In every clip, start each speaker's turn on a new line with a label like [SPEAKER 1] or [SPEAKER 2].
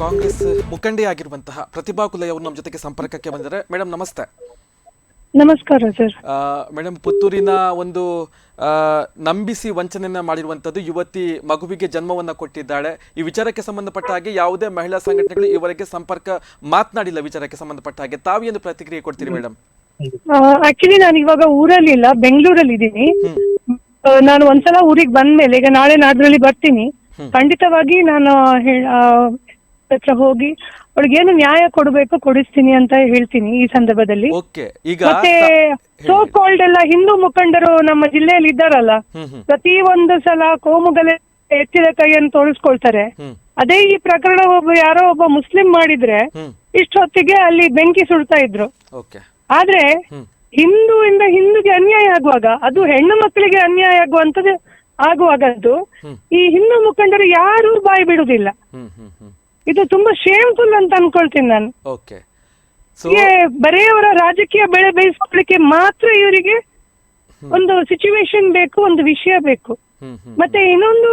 [SPEAKER 1] ಕಾಂಗ್ರೆಸ್ ಮುಖಂಡಿಯಾಗಿರುವಂತಹ ಪ್ರತಿಭಾ ಕುಲೆಯವರು ಅವರು ನಮ್ಮ ಜೊತೆಗೆ ಸಂಪರ್ಕಕ್ಕೆ ಬಂದಿದ್ದಾರೆ. ಮೇಡಮ್ ನಮಸ್ತೆ.
[SPEAKER 2] ನಮಸ್ಕಾರ ಸರ್.
[SPEAKER 1] ಮೇಡಮ್ ಪುತ್ತೂರಿನ ಒಂದು ನಂಬಿಸಿ ವಂಚನೆಯನ್ನ ಮಾಡಿರುವಂತದ್ದು ಯುವತಿ ಮಗುವಿಗೆ ಜನ್ಮವನ್ನ ಕೊಟ್ಟಿದ್ದಾಳೆ. ಈ ವಿಚಾರಕ್ಕೆ ಸಂಬಂಧಪಟ್ಟ ಹಾಗೆ ಯಾವುದೇ ಮಹಿಳಾ ಸಂಘಟನೆಗಳು ಇವರಿಗೆ ಸಂಪರ್ಕ ಮಾತನಾಡಿಲ್ಲ ವಿಚಾರಕ್ಕೆ ಸಂಬಂಧಪಟ್ಟ ಹಾಗೆ. ತಾವೇನು ಪ್ರತಿಕ್ರಿಯೆ ಕೊಡ್ತೀರಿ ಮೇಡಮ್
[SPEAKER 2] ಆಕ್ಚುಲಿ ನಾನು ಇವಾಗ ಊರಲ್ಲಿ ಇಲ್ಲ ಬೆಂಗಳೂರಲ್ಲಿ ಇದ್ದೀನಿ. ನಾನು ಒಂದ್ಸಲ ಊರಿಗೆ ಬಂದ್ಮೇಲೆ ಈಗ ನಾಳೆ ನಾಡ್ರಲ್ಲಿ ಬರ್ತೀನಿ. ಖಂಡಿತವಾಗಿ ನಾನು ಹತ್ರ ಹೋಗಿ ಅವಳಿಗೇನು ನ್ಯಾಯ ಕೊಡಬೇಕು ಕೊಡಿಸ್ತೀನಿ ಅಂತ ಹೇಳ್ತೀನಿ ಈ ಸಂದರ್ಭದಲ್ಲಿ.
[SPEAKER 1] ಓಕೆ ಈಗ
[SPEAKER 2] ಮತ್ತೆ ಸೋ ಕಾಲ್ಡ್ ಎಲ್ಲ ಹಿಂದೂ ಮುಖಂಡರು ನಮ್ಮ ಜಿಲ್ಲೆಯಲ್ಲಿ ಇದ್ದಾರಲ್ಲ
[SPEAKER 1] ಹ್ಮ್ ಹ್ಮ್.
[SPEAKER 2] ಪ್ರತಿ ಒಂದು ಸಲ ಕೋಮುಗಲೆ ಎತ್ತಿದ ಕೈಯನ್ನು ತೋರಿಸ್ಕೊಳ್ತಾರೆ
[SPEAKER 1] ಹ್ಮ್.
[SPEAKER 2] ಅದೇ ಈ ಪ್ರಕರಣ ಒಬ್ಬ ಯಾರೋ ಒಬ್ಬ ಮುಸ್ಲಿಂ ಮಾಡಿದ್ರೆ
[SPEAKER 1] ಹ್ಮ್.
[SPEAKER 2] ಇಷ್ಟೊತ್ತಿಗೆ ಅಲ್ಲಿ ಬೆಂಕಿ ಸುಡ್ತಾ ಇದ್ರು.
[SPEAKER 1] ಓಕೆ.
[SPEAKER 2] ಆದ್ರೆ
[SPEAKER 1] ಹ್ಮ್.
[SPEAKER 2] ಇಂದ ಹಿಂದೂಗೆ ಅನ್ಯಾಯ ಆಗುವಾಗ ಅದು ಹೆಣ್ಣು ಮಕ್ಕಳಿಗೆ ಅನ್ಯಾಯ ಆಗುವಂತದ್ದು ಆಗುವಾಗದ್ದು
[SPEAKER 1] ಹ್ಮ್.
[SPEAKER 2] ಈ ಹಿಂದೂ ಮುಖಂಡರು ಯಾರೂ ಬಾಯಿ ಬಿಡುದಿಲ್ಲ
[SPEAKER 1] ಹ್ಮ್ ಹ್ಮ್ ಹ್ಮ್.
[SPEAKER 2] ಇದು ತುಂಬಾ ಶೇಮ್ಫುಲ್ ಅಂತ ಅನ್ಕೊಳ್ತೀನಿ ನಾನು.
[SPEAKER 1] ಓಕೆ ಸೊ
[SPEAKER 2] ಹೀಗೆ ಬರೀ ಅವರ ರಾಜಕೀಯ ಬೆಳೆ ಬೇಯಿಸ್ಕೊಳ್ಳಿಕ್ಕೆ ಮಾತ್ರ ಇವರಿಗೆ ಒಂದು ಸಿಚುವೇಶನ್ ಬೇಕು ಒಂದು ವಿಷಯ ಬೇಕು.
[SPEAKER 1] ಹ್ಮ್ ಹ್ಮ್
[SPEAKER 2] ಮತ್ತೆ ಇನ್ನೊಂದು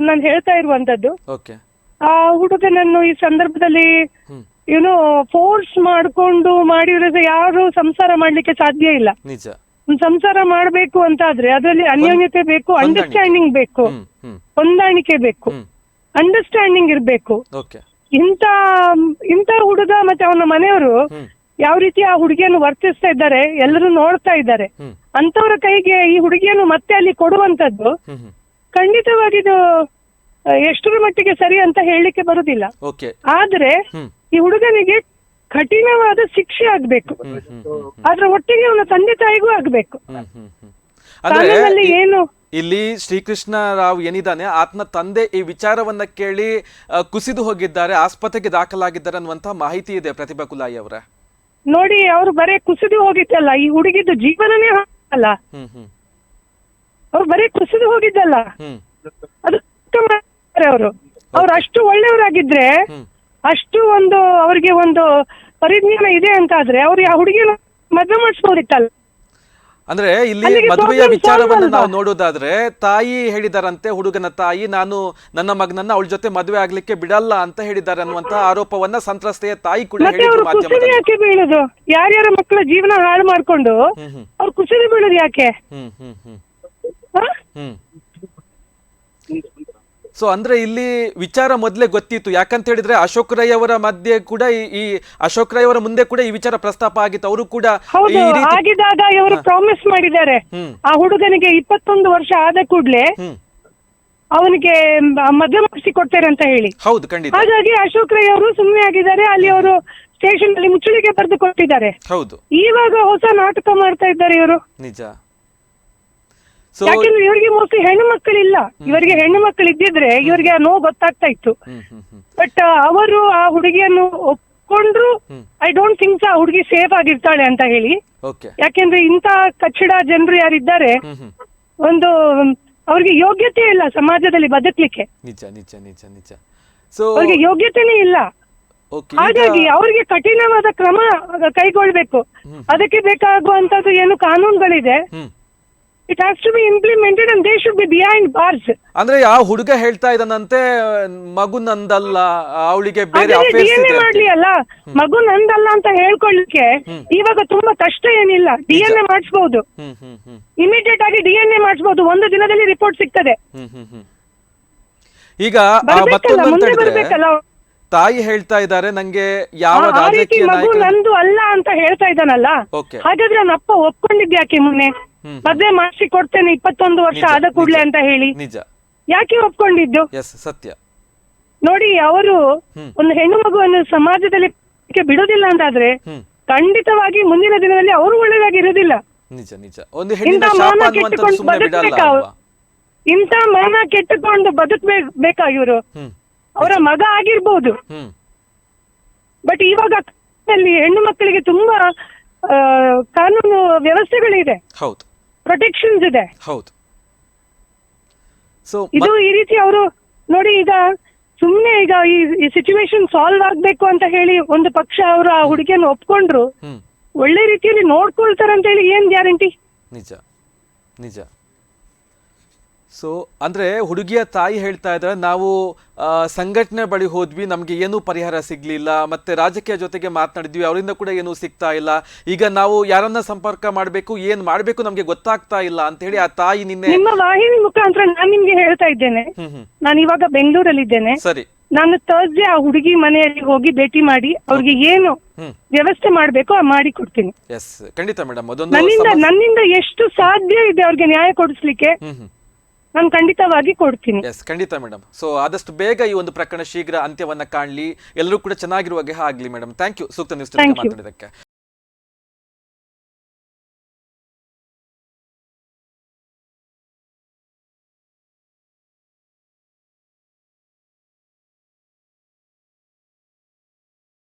[SPEAKER 2] ನಾನು ಹೇಳ್ತಾ ಇರುವಂತದ್ದು.
[SPEAKER 1] ಓಕೆ
[SPEAKER 2] ಆ ಹುಡುಗನನ್ನು ಈ ಸಂದರ್ಭದಲ್ಲಿ
[SPEAKER 1] ಹ್ಮ್.
[SPEAKER 2] ಏನೋ ಫೋರ್ಸ್ ಮಾಡ್ಕೊಂಡು ಮಾಡಿದ್ರೆ ಯಾರು ಸಂಸಾರ ಮಾಡ್ಲಿಕ್ಕೆ ಸಾಧ್ಯ ಇಲ್ಲ.
[SPEAKER 1] ನಿಜ.
[SPEAKER 2] ಒಂದ್ ಸಂಸಾರ ಮಾಡ್ಬೇಕು ಅಂತ ಆದ್ರೆ ಅದರಲ್ಲಿ ಅನ್ಯೋನ್ಯತೆ ಬೇಕು ಅಂಡರ್ಸ್ಟ್ಯಾಂಡಿಂಗ್ ಬೇಕು.
[SPEAKER 1] ಹ್ಮ್ ಹ್ಮ್.
[SPEAKER 2] ಹೊಂದಾಣಿಕೆ ಬೇಕು.
[SPEAKER 1] ಹ್ಮ್.
[SPEAKER 2] ಅಂಡರ್ಸ್ಟ್ಯಾಂಡಿಂಗ್ ಇರಬೇಕು.
[SPEAKER 1] ಓಕೆ
[SPEAKER 2] ಇಂತ ಇಂತ ಹುಡುಗ ಮತ್ತೆ ಅವನ ಮನೆಯವರು
[SPEAKER 1] ಹ್ಮ್.
[SPEAKER 2] ಯಾವ ರೀತಿ ಆ ಹುಡುಗಿಯನ್ನು ವರ್ತಿಸ್ತಾ ಇದ್ದಾರೆ ಎಲ್ಲರೂ ನೋಡ್ತಾ ಇದ್ದಾರೆ.
[SPEAKER 1] ಹ್ಮ್.
[SPEAKER 2] ಅಂತವರ ಕೈಗೆ ಈ ಹುಡುಗಿಯನ್ನು ಮತ್ತೆ ಅಲ್ಲಿ ಕೊಡುವಂತದ್ದು
[SPEAKER 1] ಖಂಡಿತವಾಗಿದು ಹ್ಮ್.
[SPEAKER 2] ಖಂಡಿತವಾಗಿ ಇದು ಆ, ಎಷ್ಟರ ಮಟ್ಟಿಗೆ ಸರಿ ಅಂತ ಹೇಳಲಿಕ್ಕೆ ಬರುದಿಲ್ಲ.
[SPEAKER 1] ಓಕೆ
[SPEAKER 2] ಆದ್ರೆ
[SPEAKER 1] ಹ್ಮ್.
[SPEAKER 2] ಈ ಹುಡುಗನಿಗೆ ಕಠಿಣವಾದ ಶಿಕ್ಷೆ ಆಗ್ಬೇಕು.
[SPEAKER 1] ಹ್ಮ್ ಹ್ಮ್ ಹ್ಮ್
[SPEAKER 2] ಅದ್ರ ಒಟ್ಟಿಗೆ ಅವನ ತಂದೆ ತಾಯಿಗೂ ಆಗ್ಬೇಕು.
[SPEAKER 1] ಹ್ಮ್ ಹ್ಮ್ ಹ್ಮ್. ಅಂದ್ರೆ
[SPEAKER 2] ಕಾನೂನಲ್ಲಿ ಏನು
[SPEAKER 1] ಇಲ್ಲಿ ಶ್ರೀಕೃಷ್ಣ ರಾವ್ ಏನಿದ್ದಾನೆ ಆತನ ತಂದೆ ಈ ವಿಚಾರವನ್ನ ಕೇಳಿ ಕುಸಿದು ಹೋಗಿದ್ದಾರೆ ಆಸ್ಪತ್ರೆಗೆ ದಾಖಲಾಗಿದ್ದಾರೆ ಅನ್ನುವಂತ ಮಾಹಿತಿ ಇದೆ ಪ್ರತಿಭಾ ಕುಲಾಯಿ ಅವರ.
[SPEAKER 2] ನೋಡಿ ಅವ್ರು ಬರೇ ಕುಸಿದು ಹೋಗಿದ್ದಲ್ಲ ಈ ಹುಡುಗಿದ್ದು ಜೀವನನೇ ಅಲ್ಲ
[SPEAKER 1] ಹ್ಮ್ ಹ್ಮ್.
[SPEAKER 2] ಅವ್ರು ಬರೀ ಕುಸಿದು ಹೋಗಿದ್ದಲ್ಲ.
[SPEAKER 1] ಹ್ಮ್.
[SPEAKER 2] ಅದು ಅವರು. ಅವ್ರು ಅಷ್ಟು ಒಳ್ಳೆಯವರಾಗಿದ್ರೆ
[SPEAKER 1] ಹ್ಮ್.
[SPEAKER 2] ಅಷ್ಟು ಒಂದು ಅವ್ರಿಗೆ ಒಂದು ಪರಿಜ್ಞಾನ ಇದೆ ಅಂತ ಆದ್ರೆ ಅವ್ರು ಆ ಹುಡುಗಿನ ಮದ್ವೆ ಮಾಡಿಸ್ಬೋದಿತ್ತಲ್ಲ
[SPEAKER 1] ಅಂದ್ರೆ ಇಲ್ಲಿ ಮದುವೆಯ ವಿಚಾರವನ್ನು ನಾವು ನೋಡೋದಾದ್ರೆ ತಾಯಿ ಹೇಳಿದಾರಂತೆ ಹುಡುಗನ ತಾಯಿ ನಾನು ನನ್ನ ಮಗನನ್ನ ಅವಳ ಜೊತೆ ಮದುವೆ ಆಗ್ಲಿಕ್ಕೆ ಬಿಡಲ್ಲ ಅಂತ ಹೇಳಿದ್ದಾರೆ ಅನ್ನುವಂತಹ ಆರೋಪವನ್ನ ಸಂತ್ರಸ್ತೆಯ ತಾಯಿ ಕೂಡ
[SPEAKER 2] ಮತ್ತೆ ಅವ್ರು ಕುಸಿದು ಯಾಕೆ ಬೀಳುದು? ಯಾರ್ಯಾರ ಮಕ್ಕಳ ಜೀವನ ಹಾಳು ಮಾಡ್ಕೊಂಡು ಅವ್ರ ಕುಸಿದು ಬೀಳುದು ಯಾಕೆ?
[SPEAKER 1] ಹ್ಮ್ ಹ್ಮ್ ಹ್ಮ್? ಹ್ಮ್. ಸೊ ಅಂದ್ರೆ ಇಲ್ಲಿ ವಿಚಾರ ಮೊದಲೇ ಗೊತ್ತಿತ್ತು. ಯಾಕಂತ ಹೇಳಿದ್ರೆ ಅಶೋಕ್ ರೈ ಅವರ ಮಧ್ಯೆ ಕೂಡ ಈ- ಈ ಅಶೋಕ್ ರೈ ಅವರ ಮುಂದೆ ಕೂಡ ಈ ವಿಚಾರ ಪ್ರಸ್ತಾಪ ಆಗಿತ್ತು. ಅವರು ಕೂಡ
[SPEAKER 2] ಹೌದು
[SPEAKER 1] ಈ ರೀತಿ
[SPEAKER 2] ಆಗಿದ್ದಾಗ ಇವರು ಪ್ರಾಮಿಸ್ ಮಾಡಿದ್ದಾರೆ.
[SPEAKER 1] ಹ್ಮ್.
[SPEAKER 2] ಆ ಹುಡುಗನಿಗೆ ಇಪ್ಪತ್ತೊಂದು ವರ್ಷ ಆದ ಕೂಡ್ಲೆ
[SPEAKER 1] ಹ್ಮ್.
[SPEAKER 2] ಅವನಿಗೆ ಮ- ಮದುವೆ ಮಾಡಿಸಿ ಕೊಡ್ತೇನೆ ಅಂತ ಹೇಳಿ.
[SPEAKER 1] ಹೌದು ಖಂಡಿತ.
[SPEAKER 2] ಹಾಗಾಗಿ ಅಶೋಕ್ ರೈ ಅವರು ಸುಮ್ಮನೆ ಆಗಿದ್ದಾರೆ. ಅಲ್ಲಿ ಅವರು ಸ್ಟೇಷನ್ ಅಲ್ಲಿ ಮುಚ್ಚಳಿಗೆ ಬರೆದು ಕೊಟ್ಟಿದ್ದಾರೆ.
[SPEAKER 1] ಹೌದು.
[SPEAKER 2] ಇವಾಗ ಹೊಸ ನಾಟಕ ಮಾಡ್ತಾ ಇದ್ದಾರೆ ಇವರು.
[SPEAKER 1] ನಿಜ.
[SPEAKER 2] ಯಾಕೆಂದ್ರೆ ಇವರಿಗೆ ಮೋಸ್ಟ್ಲಿ ಹೆಣ್ಣು ಮಕ್ಕಳಿಲ್ಲ. ಇವರಿಗೆ ಹೆಣ್ಣು ಮಕ್ಕಳು ಇದ್ದಿದ್ರೆ ಇವರಿಗೆ ಆ ನೋವು ಗೊತ್ತಾಗ್ತಾ ಇತ್ತು.
[SPEAKER 1] ಹ್ಮ್ ಹ್ಮ್ ಹ್ಮ್.
[SPEAKER 2] ಬಟ್ ಅವರು ಆ ಹುಡುಗಿಯನ್ನು ಒಪ್ಕೊಂಡ್ರು ಐ ಡೋಂಟ್ ಥಿಂಕ್ ಆ ಹುಡುಗಿ ಸೇಫ್ ಆಗಿರ್ತಾಳೆ ಅಂತ ಹೇಳಿ.
[SPEAKER 1] ಓಕೆ
[SPEAKER 2] ಯಾಕೆಂದ್ರೆ ಇಂತ ಕಚ್ಚಡ ಜನರು ಯಾರಿದ್ದಾರೆ
[SPEAKER 1] ಹ್ಮ್ ಹ್ಮ್.
[SPEAKER 2] ಒಂದು ಅವ್ರಿಗೆ ಯೋಗ್ಯತೆ ಇಲ್ಲ ಸಮಾಜದಲ್ಲಿ ಬದುಕ್ಲಿಕ್ಕೆ.
[SPEAKER 1] ನಿಜ ನಿಜ ನಿಜ ನಿಜ. ಸೊ
[SPEAKER 2] ಅವ್ರಿಗೆ ಯೋಗ್ಯತೆನೇ ಇಲ್ಲ.
[SPEAKER 1] ಓಕೆ
[SPEAKER 2] ಹಾಗಾಗಿ ಅವರಿಗೆ ಕಠಿಣವಾದ ಕ್ರಮ ಕೈಗೊಳ್ಬೇಕು. ಅದಕ್ಕೆ ಬೇಕಾಗುವಂತದ್ದು ಏನು ಕಾನೂನುಗಳಿದೆ.
[SPEAKER 1] ಹ್ಮ್.
[SPEAKER 2] It has to be implemented and they should be behind bars
[SPEAKER 1] ಅಂದ್ರೆ ಆ ಹುಡುಗ ಹೇಳ್ತಾ ಇದ್ದಾನಂತೆ ಮಗು ನಂದಲ್ಲ ಅವಳಿಗೆ ಬೇರೆ
[SPEAKER 2] ಡಿ
[SPEAKER 1] ಅಫೇರ್ಸ್
[SPEAKER 2] ಇದೆ ಎ ಮಾಡ್ಲಿ ಅಲ್ಲ ಮಗು ನಂದಲ್ಲ ಅಂತ ಹೇಳ್ಕೊಳ್ಳಿಕ್ಕೆ ಇವಾಗ ತುಂಬಾ ಕಷ್ಟ ಏನಿಲ್ಲ ಡಿಎನ್ಎ ಎ ಮಾಡಿಸಬಹುದು
[SPEAKER 1] ಹ್ಮ್ ಹ್ಮ್ ಹ್ಮ್.
[SPEAKER 2] ಇಮಿಡಿಯೇಟ್ ಆಗಿ ಡಿ ಎನ್ ಎ ಮಾಡಿಸಬಹುದು ಒಂದು ದಿನದಲ್ಲಿ ರಿಪೋರ್ಟ್ ಸಿಗ್ತದೆ.
[SPEAKER 1] ಹ್ಮ್ ಹ್ಮ್ ಹ್ಮ್. ಈಗ ಆ
[SPEAKER 2] ಬರ್ಬೇಕಲ್ಲ
[SPEAKER 1] ಮತ್ತೊಂದು ಅಂತ
[SPEAKER 2] ಮುಂದೆ
[SPEAKER 1] ಹೇಳಿದ್ರೆ
[SPEAKER 2] ಬರ್ಬೇಕಲ್ಲ
[SPEAKER 1] ತಾಯಿ ಹೇಳ್ತಾ ಇದ್ದಾರೆ ನಂಗೆ ಯಾವ
[SPEAKER 2] ಆ- ಆ ರೀತಿ
[SPEAKER 1] ರಾಜಕೀಯ
[SPEAKER 2] ಮಗು
[SPEAKER 1] ನಾಯಕ
[SPEAKER 2] ನಂದು ಅಲ್ಲ ಅಂತ ಹೇಳ್ತಾ ಇದ್ದಾನಲ್ಲ? ಹಾಗಾದ್ರೆ ನನ್ನ ಅಪ್ಪ ಒಪ್ಕೊಂಡಿದ್ದೆ ಯಾಕೆ ಮೊನ್ನೆ. ಮದ್ವೆ ಮಾಡಿಸಿ ಕೊಡ್ತೇನೆ ಇಪ್ಪತ್ತೊಂದು ವರ್ಷ ಆದ ಕೂಡ್ಲೆ ಅಂತ ಹೇಳಿ.
[SPEAKER 1] ನಿಜ.
[SPEAKER 2] ಯಾಕೆ ಒಪ್ಕೊಂಡಿದ್ದು?
[SPEAKER 1] ಎಸ್ ಸತ್ಯ.
[SPEAKER 2] ನೋಡಿ ಅವರು ಒಂದು ಹೆಣ್ಣು ಮಗುವನ್ನು ಸಮಾಜದಲ್ಲಿ ಬಿಡುದಿಲ್ಲ ಅಂತಾದ್ರೆ ಖಂಡಿತವಾಗಿ ಮುಂದಿನ ದಿನದಲ್ಲಿ ಅವರು ಒಳ್ಳೆದಾಗಿ ಇರುವುದಿಲ್ಲ.
[SPEAKER 1] ನಿಜ ನಿಜ. ಒಂದು ಹೆಣ್ಣಿನ
[SPEAKER 2] ಇಂಥ ಮಾನ ಕೆಟ್ಟುಕೊಂಡು ಬದುಕ್ಬೇಕಾ ಇಂಥ ಮಾನ ಕೆಟ್ಟುಕೊಂಡು ಬದುಕ್ಬೇಕು ಇವರು ಅವರ ಮಗ ಆಗಿರ್ಬೋದು. ಬಟ್ ಇವಾಗ ಹೆಣ್ಣು ಮಕ್ಕಳಿಗೆ ತುಂಬಾ ಕಾನೂನು ವ್ಯವಸ್ಥೆಗಳಿದೆ.
[SPEAKER 1] ಹೌದು.
[SPEAKER 2] ಪ್ರೊಟೆಕ್ಷನ್ಸ್ ಇದೆ.
[SPEAKER 1] ಹೌದು. ಸೊ
[SPEAKER 2] ಇದು ಈ ರೀತಿ ಅವರು ನೋಡಿ ಈಗ ಸುಮ್ನೆ ಈಗ ಈ ಈ ಸಿಚುವೇಶನ್ ಸಾಲ್ವ್ ಆಗ್ಬೇಕು ಅಂತ ಹೇಳಿ ಒಂದು ಪಕ್ಷ ಅವರು ಆ ಹುಡುಗಿಯನ್ನು ಒಪ್ಕೊಂಡ್ರು.
[SPEAKER 1] ಹ್ಮ್.
[SPEAKER 2] ಒಳ್ಳೆ ರೀತಿಯಲ್ಲಿ ನೋಡ್ಕೊಳ್ತಾರಂತ ಹೇಳಿ ಏನ್ ಗ್ಯಾರಂಟಿ?
[SPEAKER 1] ನಿಜ. ನಿಜ. ಸೊ ಅಂದ್ರೆ ಹುಡುಗಿಯ ತಾಯಿ ಹೇಳ್ತಾ ಇದ್ದಾರೆ ನಾವು ಸಂಘಟನೆ ಬಳಿ ಹೋದ್ವಿ ನಮಗೆ ಏನೂ ಪರಿಹಾರ ಸಿಗ್ಲಿಲ್ಲ ಮತ್ತೆ ರಾಜಕೀಯ ಜೊತೆಗೆ ಮಾತನಾಡಿದ್ವಿ ಅವರಿಂದ ಕೂಡ ಏನೂ ಸಿಗ್ತಾ ಇಲ್ಲ. ಈಗ ನಾವು ಯಾರನ್ನ ಸಂಪರ್ಕ ಮಾಡಬೇಕು ಏನು ಮಾಡಬೇಕು ನಮಗೆ ಗೊತ್ತಾಗ್ತಾ ಇಲ್ಲ ಅಂತ ಹೇಳಿ ಆ ತಾಯಿ ನಿನ್ನೆ
[SPEAKER 2] ನಿಮ್ಮ ವಾಹಿನಿ ಮುಖಾಂತರ ನಾನು ನಿಮ್ಗೆ ಹೇಳ್ತಾ ಇದ್ದೇನೆ. ನಾನು ಇವಾಗ ಬೆಂಗಳೂರಲ್ಲಿದ್ದೇನೆ
[SPEAKER 1] ಸರಿ.
[SPEAKER 2] ನಾನು ಥರ್ಸ್ಡೇ ಆ ಹುಡುಗಿ ಮನೆಯಲ್ಲಿ ಹೋಗಿ ಭೇಟಿ ಮಾಡಿ ಅವ್ರಿಗೆ ಏನು ವ್ಯವಸ್ಥೆ ಮಾಡ್ಬೇಕು ಆ ಮಾಡಿ ಕೊಡ್ತೀನಿ.
[SPEAKER 1] ಎಸ್ ಖಂಡಿತ ಮೇಡಮ್
[SPEAKER 2] ನನ್ನಿಂದ ನನ್ನಿಂದ ಎಷ್ಟು ಸಾಧ್ಯ ಇದೆ ಅವ್ರಿಗೆ ನ್ಯಾಯ ಕೊಡಿಸ್ಲಿಕ್ಕೆ? ನಾನು ಖಂಡಿತವಾಗಿ ಕೊಡ್ತೀನಿ.
[SPEAKER 1] ಎಸ್ ಖಂಡಿತ ಮೇಡಮ್ ಸೊ ಆದಷ್ಟು ಬೇಗ ಈ ಒಂದು ಪ್ರಕರಣ ಶೀಘ್ರ ಅಂತ್ಯವನ್ನ ಕಾಣಲಿ. ಎಲ್ಲರೂ ಕೂಡ ಚೆನ್ನಾಗಿರುವಾಗೆ ಆಗ್ಲಿ ಮೇಡಮ್ ಥ್ಯಾಂಕ್ ಯು ಸೂಕ್ತ ನ್ಯೂಸ್ ಮಾತಾಡಿದಕ್ಕೆ